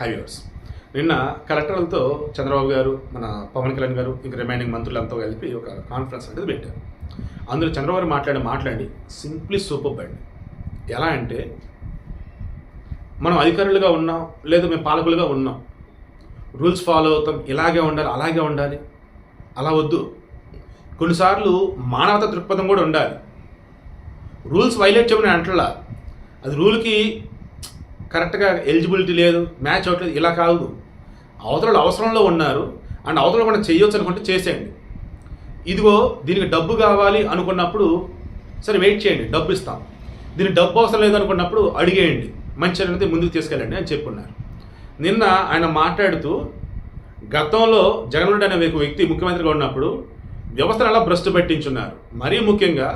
High viewers నిన్న కలెక్టర్లతో చంద్రబాబు గారు మన పవన్ కళ్యాణ్ గారు ఇంకా రిమైనింగ్ మంత్రులంతా కలిపి ఒక కాన్ఫరెన్స్ అనేది పెట్టారు. అందులో చంద్రబాబు గారు మాట్లాడి మాట్లాడి సింప్లీ సూపర్ అండి ఎలా అంటే మనం అధికారులుగా ఉన్నాం లేదా మేము పాలకులుగా ఉన్నాం. రూల్స్ ఫాలో అవుతాం ఇలాగే ఉండాలి అలాగే ఉండాలి. అలా వద్దు. కొన్నిసార్లు మానవత దృక్పథం కూడా ఉండాలి. రూల్స్ వైలేట్ చేయమని అంటలా. అది రూల్కి కరెక్ట్గా ఎలిజిబిలిటీ లేదు మ్యాచ్ అవ్వట్లేదు ఇలా కాదు. అవతల అవసరంలో ఉన్నారు అండ్ అవతల మనం చేయొచ్చు అనుకుంటే చేసేయండి. ఇదిగో దీనికి డబ్బు కావాలి అనుకున్నప్పుడు సరే వెయిట్ చేయండి డబ్బు ఇస్తాం. దీనికి డబ్బు అవసరం లేదు అనుకున్నప్పుడు అడిగేయండి మంచి అనేది ముందుకు తీసుకెళ్ళండి అని చెప్పున్నారు నిన్న ఆయన మాట్లాడుతూ గతంలో జగన్మోహన్ అనే ఒక వ్యక్తి ముఖ్యమంత్రిగా ఉన్నప్పుడు వ్యవస్థను అలా భ్రష్టు పట్టించున్నారు. మరీ ముఖ్యంగా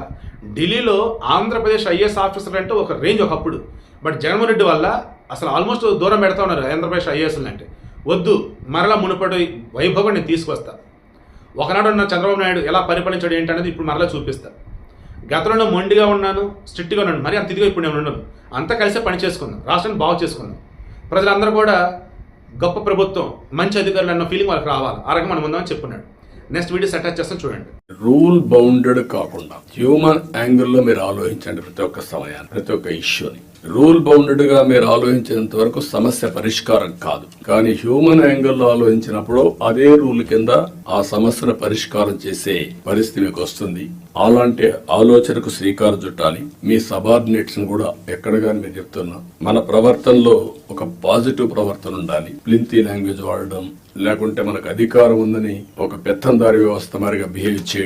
ఢిల్లీలో ఆంధ్రప్రదేశ్ ఐఏఎస్ ఆఫీసర్ అంటే ఒక రేంజ్ ఒకప్పుడు. బట్ జగన్మోహన్ రెడ్డి వల్ల అసలు ఆల్మోస్ట్ దూరం పెడతా ఉన్నారు ఆంధ్రప్రదేశ్ ఐఏఎస్లు అంటే. వద్దు మరలా మునుపటి వైభవం నేను తీసుకొస్తా. ఒకనాడు ఉన్న చంద్రబాబు నాయుడు ఎలా పరిపాలించాడు ఏంటనేది ఇప్పుడు మరలా చూపిస్తా. గతంలో మొండిగా ఉన్నాను స్ట్రిక్ట్గా ఉన్నాను మరి అంత ఇదిగా ఇప్పుడు నేను ఉండను. అంతా కలిసే పని చేసుకుందాం రాష్ట్రాన్ని బాగు చేసుకుందాం. ప్రజలందరూ కూడా గొప్ప ప్రభుత్వం మంచి అధికారులు అన్న ఫీలింగ్ వాళ్ళకి రావాలి. ఆ రకం మనం ఉందామని చెప్పున్నాడు నెక్స్ట్ వీడియోస్ అటాచ్ చేస్తాం చూడండి. రూల్ బౌండెడ్ కాకుండా హ్యూమన్ యాంగిల్లో మీరు ఆలోచించండి ప్రతి ఒక్క సమయాన్ని ప్రతి ఒక్క ఇష్యూని. రూల్ బౌండెడ్గా మీరు ఆలోచించేంత వరకు సమస్య పరిష్కారం కాదు. కానీ హ్యూమన్ యాంగిల్లో ఆలోచించినప్పుడు అదే రూల్ కింద ఆ సమస్యను పరిష్కారం చేసే పరిస్థితి మీకు వస్తుంది. అలాంటి ఆలోచనకు శ్రీకారం చుట్టాలి. మీ సబార్డినేట్స్ కూడా ఎక్కడగా నేను మీరు చెప్తున్నా మన ప్రవర్తనలో ఒక పాజిటివ్ ప్రవర్తన ఉండాలి. ప్లింతీ లాంగ్వేజ్ వాడడం లేకుంటే మనకు అధికారం ఉందని ఒక పెత్తందారి వ్యవస్థ మరిగా బిహేవ్ చేయడం.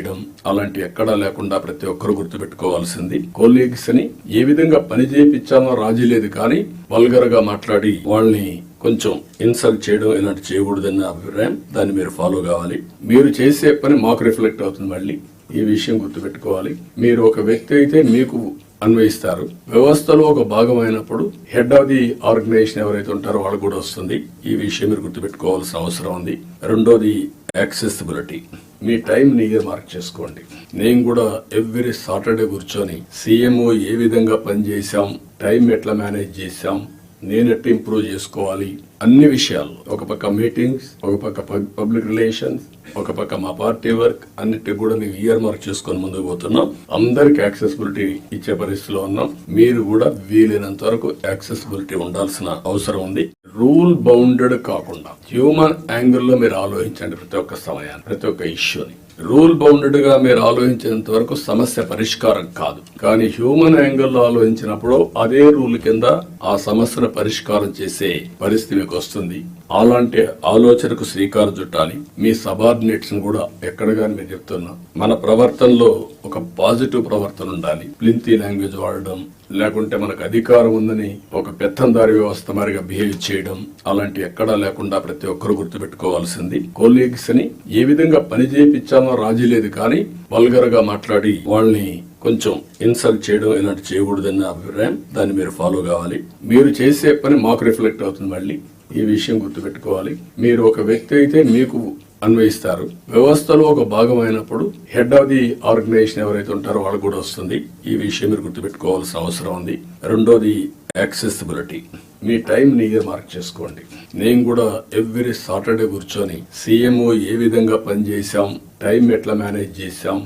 అలాంటి ఎక్కడా లేకుండా ప్రతి ఒక్కరు గుర్తుపెట్టుకోవాల్సింది. కోలీగ్స్ని ఏ విధంగా పని చేయించామో రాజీ లేదు కానీ వల్గర్గా మాట్లాడి వాళ్ళని కొంచెం ఇన్సల్ట్ చేయడం ఇలాంటి చేయకూడదన్న అభిప్రాయం. దాన్ని మీరు ఫాలో కావాలి. మీరు చేసే పని మాకు రిఫ్లెక్ట్ అవుతుంది మళ్ళీ. ఈ విషయం గుర్తుపెట్టుకోవాలి. మీరు ఒక వ్యక్తి అయితే మీకు అన్వయిస్తారు. వ్యవస్థలో ఒక భాగమైనప్పుడు హెడ్ ఆఫ్ ది ఆర్గనైజేషన్ ఎవరైతే ఉంటారో వాళ్ళు కూడా వస్తుంది. ఈ విషయం మీరు గుర్తుపెట్టుకోవాల్సిన అవసరం ఉంది. రెండోది యాక్సెసిబిలిటీ మీ టైం నీయే మార్క్ చేసుకోండి. నేను కూడా ఎవ్రీ సాటర్డే కూర్చొని సీఎంఓ ఏ విధంగా పనిచేశాం టైం ఎట్లా మేనేజ్ చేశాం నేను ఎట్లా ఇంప్రూవ్ చేసుకోవాలి అన్ని విషయాలు ఒక పక్క మీటింగ్స్ ఒక పక్క పబ్లిక్ రిలేషన్స్ ఒక పక్క మా పార్టీ వర్క్ అన్నిటి కూడా మేము ఇయర్ మార్క్ చేసుకొని ముందుకు పోతున్నాం. అందరికి యాక్సెసిబిలిటీ ఇచ్చే పరిస్థితిలో ఉన్నాం. మీరు కూడా వీలైనంత వరకు యాక్సెసిబిలిటీ ఉండాల్సిన అవసరం ఉంది. రూల్ బౌండెడ్ కాకుండా హ్యూమన్ యాంగిల్లో మీరు ఆలోచించండి ప్రతి ఒక్క సమయాన్ని ప్రతి ఒక్క ఇష్యూని రూల్ బౌండెడ్గా మీరు ఆలోచించేంత వరకు సమస్య పరిష్కారం కాదు. కానీ హ్యూమన్ యాంగిల్లో ఆలోచించినప్పుడు అదే రూల్ కింద ఆ సమస్యను పరిష్కారం చేసే పరిస్థితి మీకు వస్తుంది. అలాంటి ఆలోచనకు శ్రీకారం చుట్టాలి. మీ సబార్డినేట్స్ కూడా ఎక్కడ కానీ మీరు చెప్తున్నా మన ప్రవర్తనలో ఒక పాజిటివ్ ప్రవర్తన ఉండాలి. ప్లింతీ లాంగ్వేజ్ వాడడం లేకుంటే మనకు అధికారం ఉందని ఒక పెత్తందారి వ్యవస్థ మారిగా బిహేవ్ చేయడం అలాంటి ఎక్కడా లేకుండా ప్రతి ఒక్కరు గుర్తుపెట్టుకోవాల్సింది. కోలీగ్స్ని ఏ విధంగా పని చేయించామో రాజీ లేదు కానీ వల్గర్గా మాట్లాడి వాళ్ళని కొంచెం ఇన్సల్ట్ చేయడం ఇలాంటి చేయకూడదన్న అభిప్రాయం దాన్ని మీరు ఫాలో కావాలి. మీరు చేసే పని మాకు రిఫ్లెక్ట్ అవుతుంది మళ్ళీ. ఈ విషయం గుర్తుపెట్టుకోవాలి. మీరు ఒక వ్యక్తి అయితే మీకు అన్వయిస్తారు. వ్యవస్థలో ఒక భాగమైనప్పుడు హెడ్ ఆఫ్ ది ఆర్గనైజేషన్ ఎవరైతే ఉంటారో వాళ్ళు కూడా వస్తుంది. ఈ విషయం మీరు గుర్తుపెట్టుకోవాల్సిన అవసరం ఉంది. రెండోది యాక్సెసిబిలిటీ మీ టైం ని మార్క్ చేసుకోండి. నేను కూడా ఎవ్రీ సాటర్డే కూర్చొని సీఎంఓ ఏ విధంగా పనిచేశాం టైం ఎట్లా మేనేజ్ చేశాం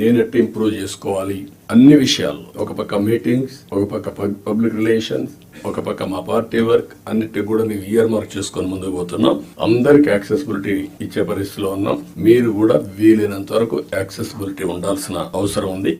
నేను ఎట్లా ఇంప్రూవ్ చేసుకోవాలి అన్ని విషయాలు ఒక పక్క మీటింగ్స్ ఒక పక్క పబ్లిక్ రిలేషన్స్ ఒక పక్క మా పార్టీ వర్క్ అన్నిటి కూడా మేము ఇయర్ మార్క్ చేసుకొని ముందుకు పోతున్నాం. అందరికి యాక్సెసిబిలిటీ ఇచ్చే పరిస్థితిలో ఉన్నాం. మీరు కూడా వీలైనంత వరకు యాక్సెసిబిలిటీ ఉండాల్సిన అవసరం ఉంది.